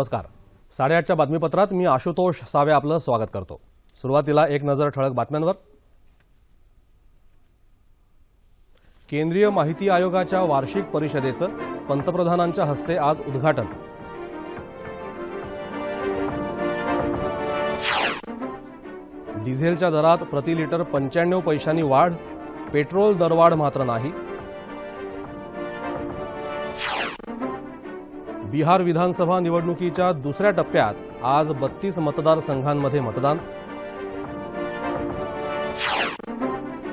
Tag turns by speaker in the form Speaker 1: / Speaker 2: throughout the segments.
Speaker 1: नमस्कार. साडेआठच्या बातमीपत्रात मी आशुतोष सावे आपलं स्वागत करतो. सुरुवातीला एक नजर ठळक बातम्यांवर. केंद्रीय माहिती आयोगाच्या वार्षिक परिषदेचं पंतप्रधानांच्या हस्ते आज उद्घाटन. डिझेलच्या दरात प्रति लिटर पंच्याण्णव पैशांनी वाढ पेट्रोल दरवाढ मात्र नाही. बिहार विधानसभा निवडणुकीच्या दुसऱ्या टप्प्यात आज बत्तीस मतदारसंघांमध्ये मतदान.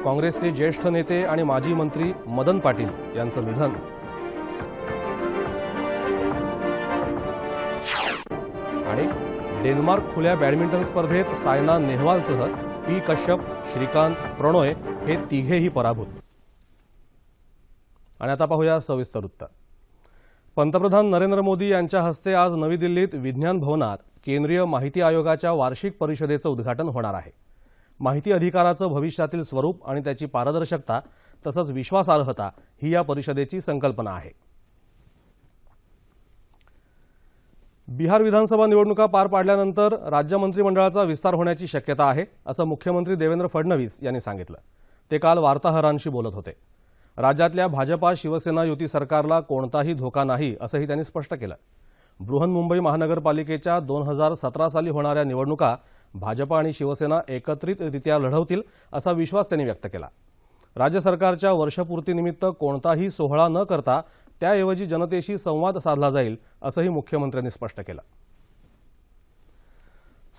Speaker 1: काँग्रेसचे ज्येष्ठ नेते आणि माजी मंत्री मदन पाटील यांचं निधन. आणि डेन्मार्क खुल्या बॅडमिंटन स्पर्धेत सायना नेहवालसह पी कश्यप श्रीकांत प्रणोय हे तिघेही पराभूत. आणि आता पाहूया सविस्तर वृत्त पंतप्रधान नरेंद्र मोदी यांच्या हस्ते आज नवी दिल्लीत विज्ञान भवनात केंद्रीय माहिती आयोगाच्या वार्षिक परिषदेचं उद्घाटन होणार आहे. माहिती अधिकाराचं भविष्यातील स्वरूप आणि त्याची पारदर्शकता तसंच विश्वासार्हता ही या परिषदेची संकल्पना आहे. बिहार विधानसभा निवडणुका पार पाडल्यानंतर राज्य मंत्रिमंडळाचा विस्तार होण्याची शक्यता आहे असं मुख्यमंत्री देवेंद्र फडणवीस यांनी सांगितलं. ते काल वार्ताहरांशी बोलत होते. राज्यातल्या भाजपा शिवसेना युती सरकारला कोणताही धोका नाही असंही त्यांनी स्पष्ट केलं. बृहन्मुंबई महानगरपालिकेच्या दोन हजार सतरा साली होणाऱ्या निवडणुका भाजपा आणि शिवसेना एकत्रितरित्या लढवतील असा विश्वास त्यांनी व्यक्त केला. राज्य सरकारच्या वर्षपूर्तीनिमित्त कोणताही सोहळा न करता त्याऐवजी जनतेशी संवाद साधला जाईल असंही मुख्यमंत्र्यांनी स्पष्ट केलं.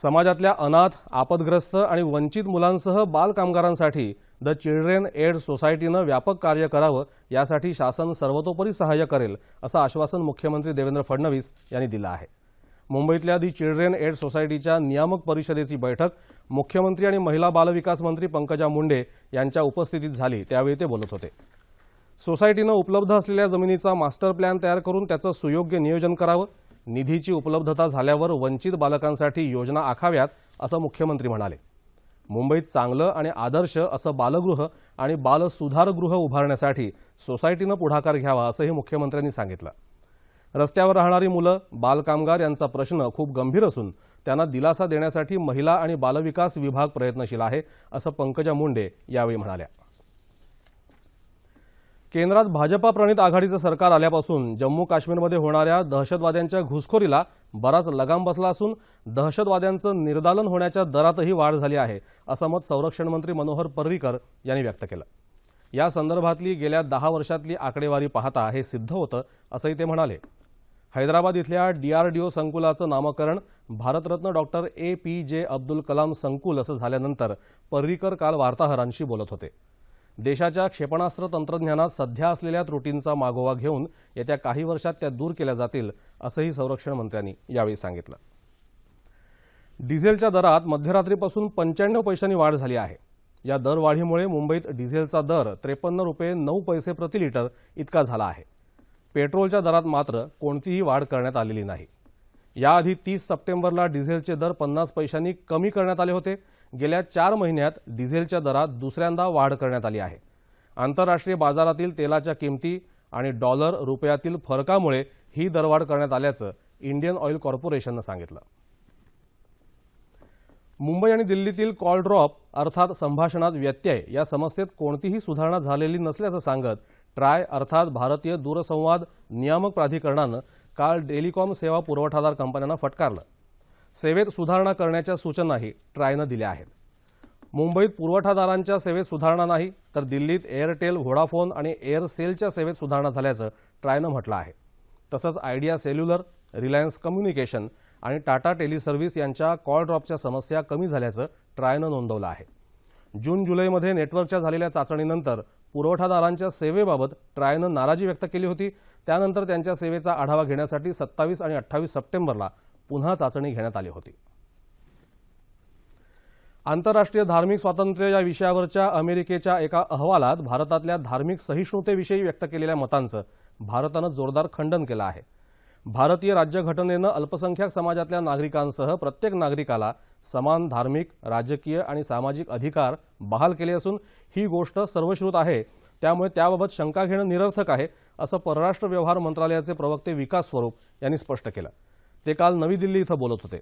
Speaker 1: समाजातल्या अनाथ आपदग्रस्त आणि वंचित मुलांसह बालकामगारांसाठी द चिल्ड्रेन एड सोसायटीनं व्यापक कार्य करावं यासाठी शासन सर्वतोपरी सहाय्य करेल असं आश्वासन मुख्यमंत्री देवेंद्र फडणवीस यांनी दिलं आहे. मुंबईतल्या दी चिल्ड्रेन एड सोसायटीच्या नियामक परिषदेची बैठक मुख्यमंत्री आणि महिला बालविकास मंत्री पंकजा मुंडे यांच्या उपस्थितीत झाली त्यावेळी ते बोलत होते. सोसायटीनं उपलब्ध असलेल्या जमिनीचा मास्टर प्लॅन तयार करून त्याचं सुयोग्य नियोजन करावं निधीची उपलब्धता झाल्यावर वंचित बालकांसाठी योजना आखाव्यात असं मुख्यमंत्री म्हणाले. मुंबईत चांगलं आणि आदर्श असं बालगृह आणि बालसुधारगृह उभारण्यासाठी सोसायटीनं पुढाकार घ्यावा असंही मुख्यमंत्र्यांनी सांगितलं. रस्त्यावर राहणारी मुलं बालकामगार यांचा प्रश्न खूप गंभीर असून त्यांना दिलासा देण्यासाठी महिला आणि बालविकास विभाग प्रयत्नशील आहे असं पंकजा मुंडे यावेळी म्हणाल्या. केंद्रात भाजपा प्रणित आघाडीचं सरकार आल्यापासून जम्मू काश्मीरमध्ये होणाऱ्या दहशतवाद्यांच्या घुसखोरीला बराच लगाम बसला असून दहशतवाद्यांचं निर्दालन होण्याच्या दरातही वाढ झाली आहे असं मत संरक्षण मंत्री मनोहर पर्रीकर यांनी व्यक्त केलं. या संदर्भातली गेल्या दहा वर्षातली आकडेवारी पाहता हे सिद्ध होतं असंही ते म्हणाले. हैदराबाद इथल्या डीआरडीओ संकुलाचं नामकरण भारतरत्न डॉक्टर ए पी जे अब्दुल कलाम संकुल असं झाल्यानंतर पर्रीकर काल वार्ताहरांशी बोलत होते. देशाच्या क्षेपणास्त्र तंत्रज्ञानात सध्या असलेल्या त्रुटींचा मागोवा घेऊन येत्या काही वर्षात त्या दूर केल्या जातील असंही संरक्षण मंत्र्यांनी यावेळी सांगितलं. डिझेलच्या दरात मध्यरात्रीपासून पंच्याण्णव पैशांनी वाढ झाली आहे. या दरवाढीमुळे मुंबईत डिझेलचा दर त्रेपन्न रुपये नऊ पैसे प्रति लिटर इतका झाला आहे. पेट्रोलच्या दरात मात्र कोणतीही वाढ करण्यात आलेली नाही. याआधी तीस सप्टेंबरला डिझेलचे दर पन्नास पैशांनी कमी करण्यात आले होते. गेल्या चार महिन्यात डिझेलच्या दरात दुसऱ्यांदा वाढ करण्यात आली आहे. आंतरराष्ट्रीय बाजारातील तेलाच्या किमती आणि डॉलर रुपयातील फरकामुळे ही दरवाढ करण्यात आल्याचं इंडियन ऑइल कॉर्पोरेशननं सांगितलं. मुंबई आणि दिल्लीतील कॉल ड्रॉप अर्थात संभाषणात व्यत्यय या समस्येत कोणतीही सुधारणा झालेली नसल्याचं सांगत ट्राय अर्थात भारतीय दूरसंवाद नियामक प्राधिकरणानं काल टेलिकॉम सेवा पुरवठादार कंपन्यांना फटकारलं. सेवेत सुधारणा करण्याच्या सूचनाही ट्रायनं दिल्या आहेत. मुंबईत पुरवठादारांच्या सेवेत सुधारणा नाही तर दिल्लीत एअरटेल व्होडाफोन आणि एअरसेलच्या सेवेत सुधारणा झाल्याचं ट्रायनं म्हटलं आहे. तसंच आयडिया सेल्युलर रिलायन्स कम्युनिकेशन आणि टाटा टेलिसर्व्हिस यांच्या कॉल ड्रॉपच्या समस्या कमी झाल्याचं ट्रायनं नोंदवलं आहे. जून जुलैमध्ये नेटवर्कच्या झालेल्या चाचणीनंतर पुरवठादारांच्या सेवेबाबत ट्रायनं नाराजी व्यक्त केली होती. त्यानंतर त्यांच्या सेवेचा आढावा घेण्यासाठी सत्तावीस आणि अठ्ठावीस सप्टेंबरला पुन्हा चाचणी घेण्यात आली होती. आंतरराष्ट्रीय धार्मिक स्वातंत्र्य या विषयावरच्या अमेरिकेच्या एका अहवालात भारतातल्या धार्मिक सहिष्णुतेविषयी व्यक्त केलेल्या मतांचं भारतानं जोरदार खंडन केलं आहे. भारतीय राज्यघटनेनं अल्पसंख्याक समाजातल्या नागरिकांसह प्रत्येक नागरिकाला समान धार्मिक राजकीय आणि सामाजिक अधिकार बहाल केले असून ही गोष्ट सर्वश्रुत आहे. त्यामुळे त्याबाबत शंका घेणं निरर्थक आहे असं परराष्ट्र व्यवहार मंत्रालयाचे प्रवक्ते विकास स्वरूप यांनी स्पष्ट केलं. ते काल नवी दिल्ली इथं बोलत होते.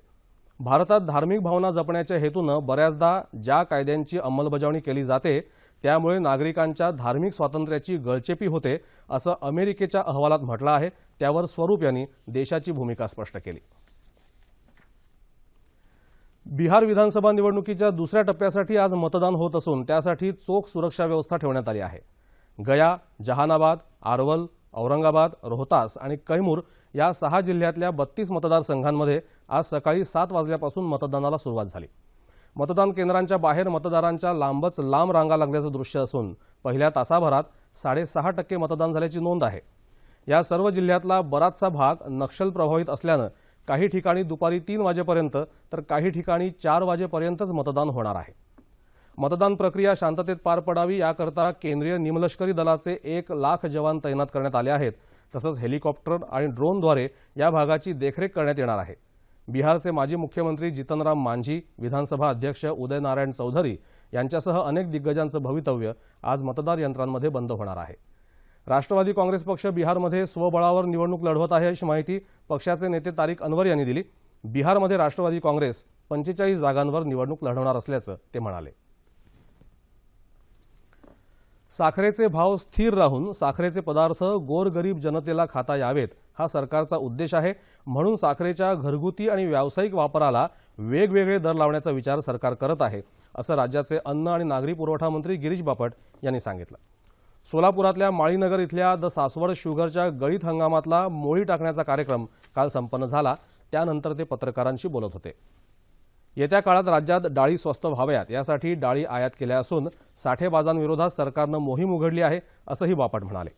Speaker 1: भारतात धार्मिक भावना जपण्याच्या हेतूनं बऱ्याचदा ज्या कायद्यांची अंमलबजावणी केली जाते त्यामुळे नागरिकांच्या धार्मिक स्वातंत्र्याची गळचेपी होते असं अमेरिकेच्या अहवालात म्हटलं आहे. त्यावर स्वरूप यांनी देशाची भूमिका स्पष्ट केली. बिहार विधानसभा निवडणुकीच्या दुसऱ्या टप्प्यासाठी आज मतदान होत असून त्यासाठी चोख सुरक्षा व्यवस्था ठेवण्यात आली आहे. गया जहानाबाद आरवल औरंगाबाद रोहतास आणि कैमूर या सहा जिल्ह्यातल्या बत्तीस मतदारसंघांमध्ये आज सकाळी सात वाजल्यापासून मतदानाला सुरुवात झाली. मतदान केंद्रांच्या बाहेर मतदारांच्या लांबच लांब रांगा लागल्याचं दृश्य असून पहिल्या तासाभरात साडेसहा टक्के मतदान झाल्याची नोंद आहे. या सर्व जिल्ह्यातला बराचसा भाग नक्षल प्रभावित असल्यानं काही ठिकाणी दुपारी तीन वाजेपर्यंत तर काही ठिकाणी चार वाजेपर्यंतच मतदान होणार आहे. मतदान प्रक्रिया शांततेत पार पडावी याकरता केंद्रीय निमलष्करी दलाचे एक लाख जवान तैनात करण्यात आले आहेत. तसंच हेलिकॉप्टर आणि ड्रोनद्वारे या भागाची देखरेख करण्यात येणार आहे. बिहारचे माजी मुख्यमंत्री जितनराम मांझी विधानसभा अध्यक्ष उदयनारायण चौधरी यांच्यासह अनेक दिग्गजांचं भवितव्य आज मतदार यंत्रांमध्ये बंद होणार आहे. राष्ट्रवादी काँग्रेस पक्ष बिहारमध्ये स्वबळावर निवडणूक लढवत आहे अशी माहिती पक्षाचे नेते तारिक अनवर यांनी दिली. बिहारमध्ये राष्ट्रवादी काँग्रेस पंचेचाळीस जागांवर निवडणूक लढवणार असल्याचं ते म्हणाले. साखरेचे भाव स्थिर राहून साखरेचे पदार्थ गोरगरीब जनतेला खाता यावेत हा सरकारचा उद्देश आहे. म्हणून साखरेच्या घरगुती आणि व्यावसायिक वापराला वेगवेगळे दर लावण्याचा विचार सरकार करत आहे असं राज्याचे अन्न आणि नागरी पुरवठा मंत्री गिरीश बापट यांनी सांगितलं. सोलापुरातल्या माळीनगर इथल्या द सासवड शुगरच्या गळीत हंगामातला मोळी टाकण्याचा कार्यक्रम काल संपन्न झाला. त्यानंतर ते पत्रकारांशी बोलत होते. येत्या काळात राज्यात डाळी स्वस्त व्हाव्यात यासाठी डाळी आयात केल्या असून साठेबाजांविरोधात सरकारनं मोहीम उघडली आहे असंही बापट म्हणाले.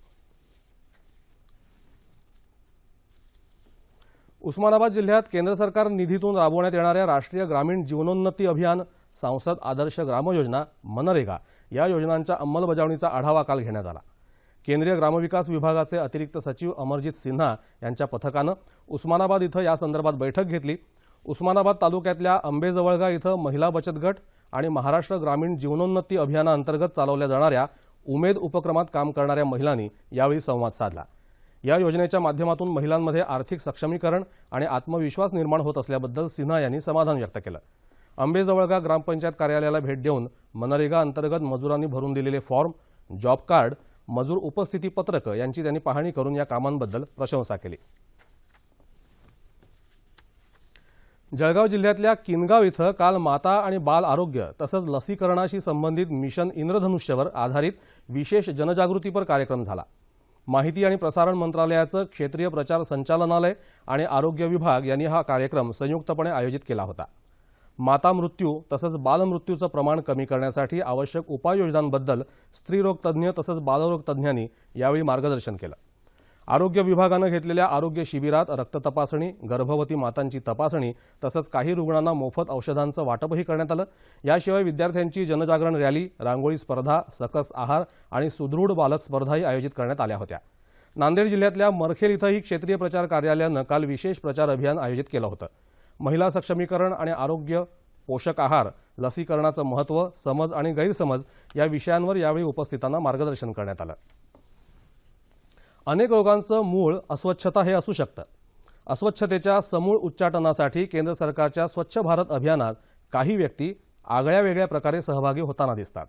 Speaker 1: उस्मानाबाद जिल्ह्यात केंद्र सरकार निधीतून राबवण्यात येणाऱ्या राष्ट्रीय ग्रामीण जीवनोन्नती अभियान सांसद आदर्श ग्रामयोजना मनरेगा या योजनांच्या अंमलबजावणीचा आढावा काल घेण्यात आला. केंद्रीय ग्रामविकास विभागाचे अतिरिक्त सचिव अमरजित सिन्हा यांच्या पथकानं उस्मानाबाद इथं यासंदर्भात बैठक घेतली. उस्मानाबाद तालुक्यातल्या अंबेजवळगा इथं महिला बचत गट आणि महाराष्ट्र ग्रामीण जीवनोन्नती अभियानाअंतर्गत चालवल्या जाणाऱ्या उमेद उपक्रमात काम करणाऱ्या महिलांनी यावेळी संवाद साधला. या योजनेच्या माध्यमातून महिलांमध्ये आर्थिक सक्षमीकरण आणि आत्मविश्वास निर्माण होत असल्याबद्दल सिन्हा यांनी समाधान व्यक्त केलं. अंबेजवळगा ग्रामपंचायत कार्यालयाला भेट देऊन मनरेगा अंतर्गत मजुरांनी भरून दिलेले फॉर्म जॉब कार्ड मजूर उपस्थिती पत्रकं यांची त्यांनी पाहणी करून या कामांबद्दल प्रशंसा केली. जळगाव जिल्ह्यातल्या किनगाव इथं काल माता आणि बाल आरोग्य तसंच लसीकरणाशी संबंधित मिशन इंद्रधनुष्यवर आधारित विशेष जनजागृतीपर कार्यक्रम झाला. माहिती आणि प्रसारण मंत्रालयाचं क्षेत्रीय प्रचार संचालनालय आणि आरोग्य विभाग यांनी हा कार्यक्रम संयुक्तपणे आयोजित केला होता. माता मृत्यू तसंच बालमृत्यूचं प्रमाण कमी करण्यासाठी आवश्यक उपाययोजनांबद्दल स्त्रीरोगतज्ज्ञ तसंच बालरोगतज्ज्ञांनी यावेळी मार्गदर्शन केलं. आरोग्य विभागानं घेतलेल्या आरोग्य शिबिरात रक्त तपासणी गर्भवती मातांची तपासणी तसंच काही रुग्णांना मोफत औषधांचं वाटपही करण्यात आलं. याशिवाय विद्यार्थ्यांची जनजागरण रॅली रांगोळी स्पर्धा सकस आहार आणि सुदृढ बालक स्पर्धाही आयोजित करण्यात आल्या होत्या. नांदेड जिल्ह्यातल्या मरखेल इथंही क्षेत्रीय प्रचार कार्यालयानं काल विशेष प्रचार अभियान आयोजित केलं होतं. महिला सक्षमीकरण आणि आरोग्य पोषक आहार लसीकरणाचं महत्त्व समज आणि गैरसमज या विषयांवर यावेळी उपस्थितांना मार्गदर्शन करण्यात आलं. अनेक रोगांचं मूळ अस्वच्छता हे असू शकतं. अस्वच्छतेच्या समूळ उच्चाटनासाठी केंद्र सरकारच्या स्वच्छ भारत अभियानात काही व्यक्ती आगळ्या वेगळ्या प्रकारे सहभागी होताना दिसतात.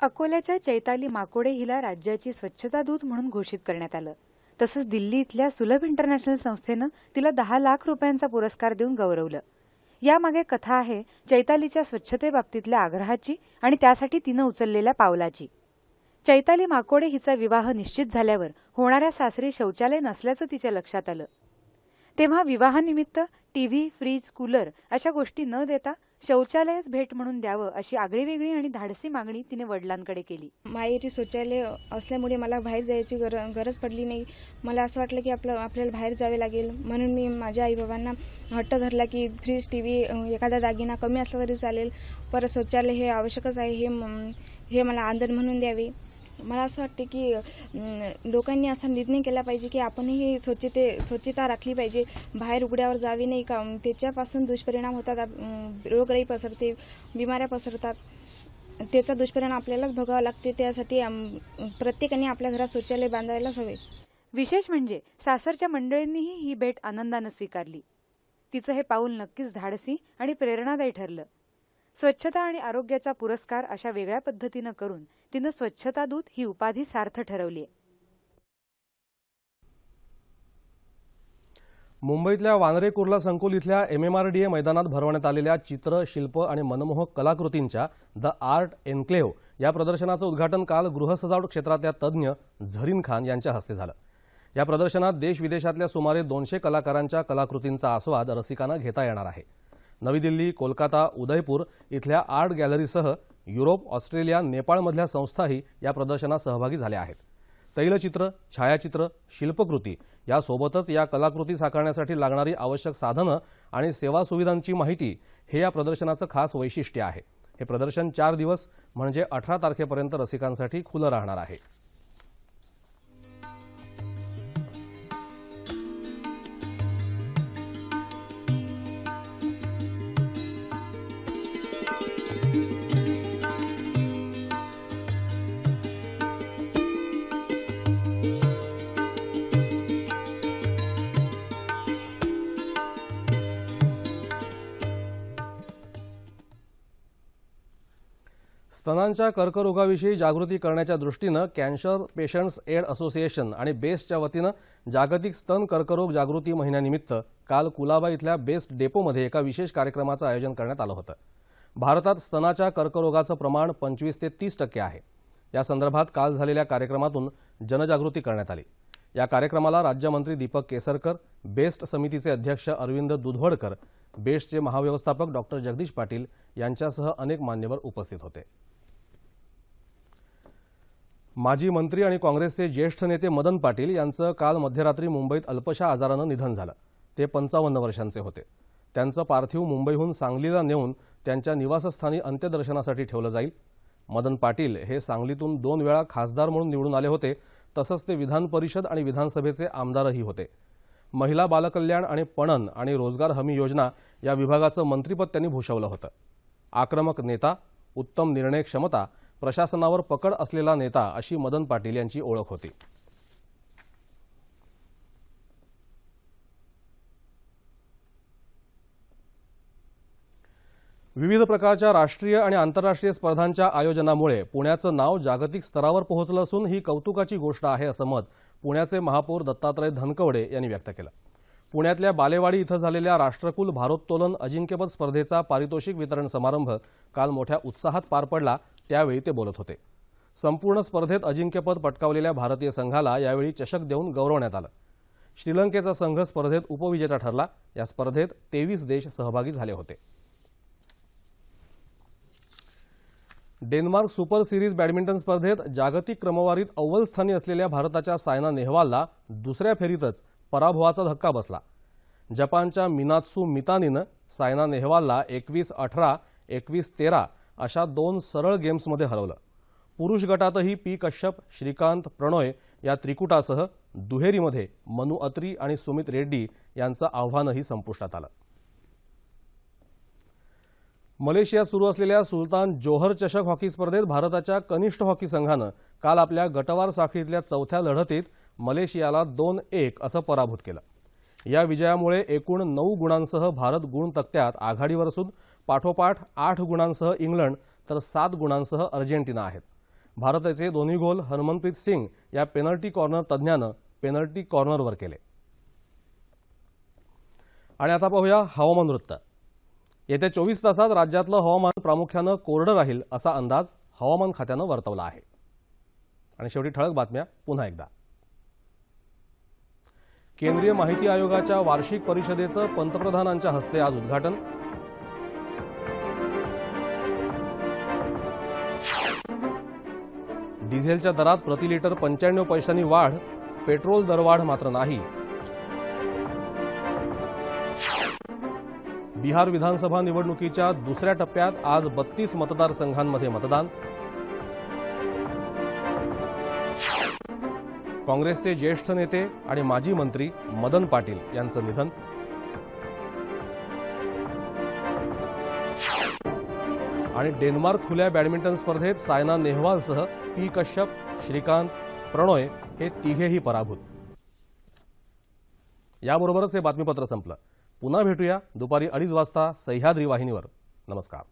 Speaker 2: अकोल्याच्या चैताली माकोडे हिला राज्याची स्वच्छता दूत म्हणून घोषित करण्यात आलं. तसंच दिल्ली इथल्या सुलभ इंटरनॅशनल संस्थेनं तिला दहा लाख रुपयांचा पुरस्कार देऊन गौरवलं. यामागे कथा आहे चैतालीच्या स्वच्छतेबाबतीतल्या आग्रहाची आणि त्यासाठी तिनं उचललेल्या पावलाची. चैताली माकोडे हिचा विवाह निश्चित झाल्यावर होणाऱ्या सासरी शौचालय नसल्याचं तिच्या लक्षात आलं. तेव्हा विवाहानिमित्त टीव्ही फ्रीज कूलर अशा गोष्टी न देता शौचालयच भेट म्हणून द्यावं अशी आगळीवेगळी आणि धाडसी मागणी तिने वडिलांकडे केली.
Speaker 3: माहेरी शौचालय असल्यामुळे मला बाहेर जायची गर गरज पडली नाही. मला असं वाटलं की आपलं आपल्याला बाहेर जावे लागेल. म्हणून मी माझ्या आईबाबांना हट्ट धरला की फ्रीज टी व्ही एखादा दागिना कमी असला तरी चालेल. परत शौचालय हे आवश्यकच आहे हे हे मला आदर म्हणून द्यावे. मला असं वाटते की लोकांनी असा निर्णय केला पाहिजे की आपणही स्वच्छते स्वच्छता राखली पाहिजे. बाहेर उघड्यावर जावे नाही का? त्याच्यापासून दुष्परिणाम होतात. रोगराई पसरते बिमाऱ्या पसरतात. त्याचा दुष्परिणाम आपल्यालाच भोगावा लागते. त्यासाठी प्रत्येकाने आपल्या घरात शौचालय बांधायलाच हवे.
Speaker 2: विशेष म्हणजे सासरच्या मंडळींनीही ही भेट आनंदानं स्वीकारली. तिचं हे पाऊल नक्कीच धाडसी आणि प्रेरणादायी ठरलं. स्वच्छता आणि आरोग्याचा पुरस्कार अशा वेगळ्या पद्धतीनं करून तिनं स्वच्छता दूत ही उपाधी सार्थ ठरवली
Speaker 1: मुंबईतल्या वानरे कुर्ला संकुल इथल्या एमएमआरडीए मैदानात भरवण्यात आलेल्या चित्र शिल्प आणि मनमोहक कलाकृतींच्या द आर्ट एन्क्लेव्ह या प्रदर्शनाचं उद्घाटन काल गृहसजावट क्षेत्रातल्या तज्ज्ञ झरीन खान यांच्या हस्ते झालं. या प्रदर्शनात देश विदेशातल्या सुमारे दोनशे कलाकारांच्या कलाकृतींचा आस्वाद रसिकांना घेता येणार आहे. नवी दिल्ली कोलकाता उदयपूर इथल्या आर्ट गॅलरीसह युरोप ऑस्ट्रेलिया नेपाळमधल्या संस्थाही या प्रदर्शनात सहभागी झाल्या आहेत. तैलचित्र छायाचित्र शिल्पकृती यासोबतच या कलाकृती साकारण्यासाठी लागणारी आवश्यक साधनं आणि सेवा सुविधांची माहिती हे या प्रदर्शनाचं खास वैशिष्ट्य आहे. हे प्रदर्शन चार दिवस म्हणजे अठरा तारखेपर्यंत रसिकांसाठी खुलं राहणार आहे. स्तनांच्या कर्करोगाविषयी जागृती करण्याच्या दृष्टीनं कॅन्सर पेशंट्स एड असोसिएशन आणि बेस्टच्या वतीनं जागतिक स्तन कर्करोग जागृती महिन्यानिमित्त काल कुलाबा इथल्या बेस्ट डेपोमध्ये एका विशेष कार्यक्रमाचं आयोजन करण्यात आलं होतं. भारतात स्तनाच्या कर्करोगाचं प्रमाण पंचवीस ते तीस टक्के आहे. या संदर्भात काल झालेल्या कार्यक्रमातून जनजागृती करण्यात आली. या कार्यक्रमाला राज्यमंत्री दीपक केसरकर बेस्ट समितीचे अध्यक्ष अरविंद दुधवडकर बेस्टचे महाव्यवस्थापक डॉक्टर जगदीश पाटील यांच्यासह अनेक मान्यवर उपस्थित होते. माजी मंत्री आणि काँग्रेसचे ज्येष्ठ नेते मदन पाटील यांचं काल मध्यरात्री मुंबईत अल्पशा आजारानं निधन झालं. ते पंचावन्न वर्षांचे होते. त्यांचं पार्थिव मुंबईहून सांगलीला नेऊन त्यांच्या निवासस्थानी अंत्यदर्शनासाठी ठेवलं जाईल. मदन पाटील हे सांगलीतून दोन वेळा खासदार म्हणून निवडून आले होते तसंच ते विधान परिषद आणि विधानसभेचे आमदारही होते. महिला बालकल्याण आणि पणन आणि रोजगार हमी योजना या विभागाचं मंत्रिपद त्यांनी भूषवलं होतं. आक्रमक नेता उत्तम निर्णय क्षमता प्रशासनावर पकड असलेला नेता अशी मदन पाटील यांची ओळख होती. विविध प्रकारच्या राष्ट्रीय आणि आंतरराष्ट्रीय स्पर्धांच्या आयोजनामुळे पुण्याचं नाव जागतिक स्तरावर पोहोचलं असून ही कौतुकाची गोष्ट आहे असं मत पुण्याचे महापौर दत्तात्रय धनकवडे यांनी व्यक्त केलं. पुण्यातल्या बालेवाडी इथं झालेल्या राष्ट्रकुल भारोत्तोलन अजिंक्यपद स्पर्धेचा पारितोषिक वितरण समारंभ काल मोठ्या उत्साहात पार पडला त्यावेळी ते बोलत होते. संपूर्ण स्पर्धेत अजिंक्यपद पटकावलेल्या भारतीय संघाला यावेळी चषक देऊन गौरवण्यात आलं. श्रीलंकेचा संघ स्पर्धेत उपविजेता ठरला या स्पर्धेत तेवीस देश सहभागी झाले होते. डेन्मार्क सुपर सिरीज बॅडमिंटन स्पर्धेत जागतिक क्रमवारीत अव्वल स्थानी असलेल्या भारताच्या सायना नेहवालला दुसऱ्या फेरीतच पराभवाचा धक्का बसला. जपानच्या मिनात्सू मितानीनं सायना नेहवालला एकवीस अठरा एकवीस तेरा अशा दोन सरळ गेम्समध्ये हरवलं. पुरुष गटातही पी. कश्यप श्रीकांत प्रणोय या त्रिकुटासह दुहेरीमध्ये मनु अत्री आणि सुमित रेड्डी यांचं आव्हानही संपुष्टात आलं. मलेशियात सुरू असलेल्या सुलतान जोहर चषक हॉकी स्पर्धेत भारताच्या कनिष्ठ हॉकी संघानं काल आपल्या गटवार साखळीतल्या चौथ्या लढतीत मलेशियाला दोन एक असं पराभूत केलं. या विजयामुळे एकूण नऊ गुणांसह भारत गुण तक्त्यात आघाडीवर असून पाठोपाठ आठ गुणांसह इंग्लंड तर सात गुणांसह अर्जेंटिना आहेत. भारताचे दोन्ही गोल हरमनप्रीत सिंग या पेनल्टी कॉर्नर तज्ज्ञानं पेनल्टी कॉर्नरवर केले. आणि आता पाहूया हवामान वृत्त. येत्या चोवीस तासात राज्यातलं हवामान प्रामुख्यानं कोरडं राहील असा अंदाज हवामान खात्यानं वर्तवला आहे. आणि शेवटी ठळक बातम्या पुन्हा एकदा. केंद्रीय माहिती आयोगाच्या वार्षिक परिषदेचं पंतप्रधानांच्या हस्ते आज उद्घाटन. डिझेलच्या दरात प्रति लिटर पंच्याण्णव पैशांनी वाढ पेट्रोल दरवाढ मात्र नाही. बिहार विधानसभा निवडणुकीच्या दुसऱ्या टप्प्यात आज बत्तीस मतदारसंघांमध्ये मतदान. काँग्रेसचे ज्येष्ठ नेते आणि माजी मंत्री मदन पाटील यांचं निधन. आणि डेन्मार्क खुल्या बॅडमिंटन स्पर्धेत सायना नेहवालसह पी कश्यप श्रीकांत प्रणोय हे तिघेही पराभूत. याबरोबरच हे बातमीपत्र संपलं. पुन्हा भेटूया दुपारी अडीच वाजता सह्याद्री वाहिनीवर. नमस्कार.